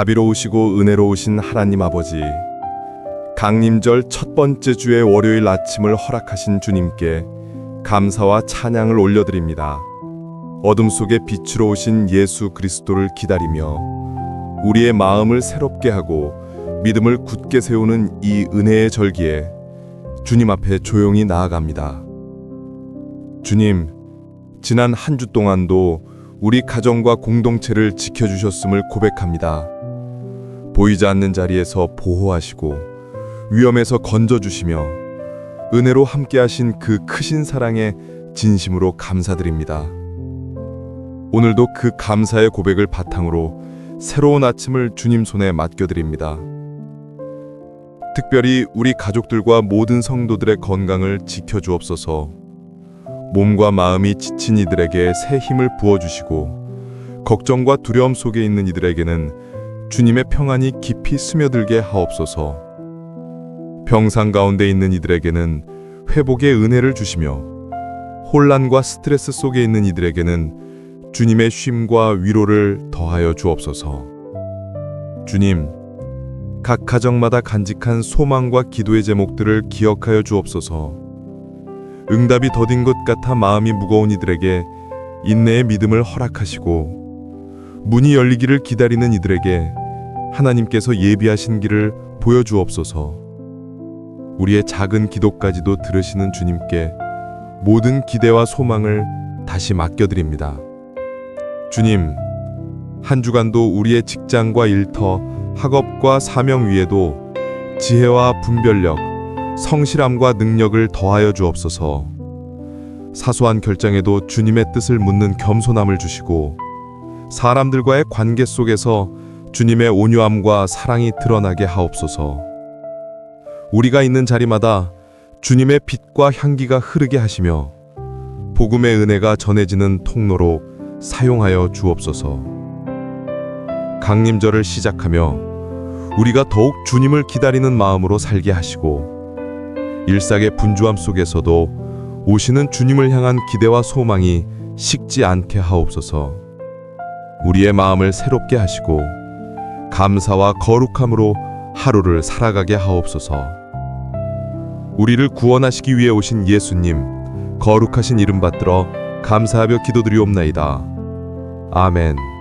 자비로우시고 은혜로우신 하나님 아버지, 강림절 첫 번째 주의 월요일 아침을 허락하신 주님께 감사와 찬양을 올려드립니다. 어둠 속에 빛으로 오신 예수 그리스도를 기다리며 우리의 마음을 새롭게 하고 믿음을 굳게 세우는 이 은혜의 절기에 주님 앞에 조용히 나아갑니다. 주님, 지난 한 주 동안도 우리 가정과 공동체를 지켜주셨음을 고백합니다. 보이지 않는 자리에서 보호하시고 위험에서 건져주시며 은혜로 함께하신 그 크신 사랑에 진심으로 감사드립니다. 오늘도 그 감사의 고백을 바탕으로 새로운 아침을 주님 손에 맡겨드립니다. 특별히 우리 가족들과 모든 성도들의 건강을 지켜주옵소서. 몸과 마음이 지친 이들에게 새 힘을 부어주시고 걱정과 두려움 속에 있는 이들에게는 주님의 평안이 깊이 스며들게 하옵소서. 병상 가운데 있는 이들에게는 회복의 은혜를 주시며 혼란과 스트레스 속에 있는 이들에게는 주님의 쉼과 위로를 더하여 주옵소서. 주님, 각 가정마다 간직한 소망과 기도의 제목들을 기억하여 주옵소서. 응답이 더딘 것 같아 마음이 무거운 이들에게 인내의 믿음을 허락하시고 문이 열리기를 기다리는 이들에게 하나님께서 예비하신 길을 보여주옵소서. 우리의 작은 기도까지도 들으시는 주님께 모든 기대와 소망을 다시 맡겨드립니다. 주님, 한 주간도 우리의 직장과 일터, 학업과 사명 위에도 지혜와 분별력, 성실함과 능력을 더하여 주옵소서. 사소한 결정에도 주님의 뜻을 묻는 겸손함을 주시고 사람들과의 관계 속에서 주님의 온유함과 사랑이 드러나게 하옵소서. 우리가 있는 자리마다 주님의 빛과 향기가 흐르게 하시며 복음의 은혜가 전해지는 통로로 사용하여 주옵소서. 강림절을 시작하며 우리가 더욱 주님을 기다리는 마음으로 살게 하시고 일상의 분주함 속에서도 오시는 주님을 향한 기대와 소망이 식지 않게 하옵소서. 우리의 마음을 새롭게 하시고 감사와 거룩함으로 하루를 살아가게 하옵소서. 우리를 구원하시기 위해 오신 예수님, 거룩하신 이름 받들어 감사하며 기도드리옵나이다. 아멘.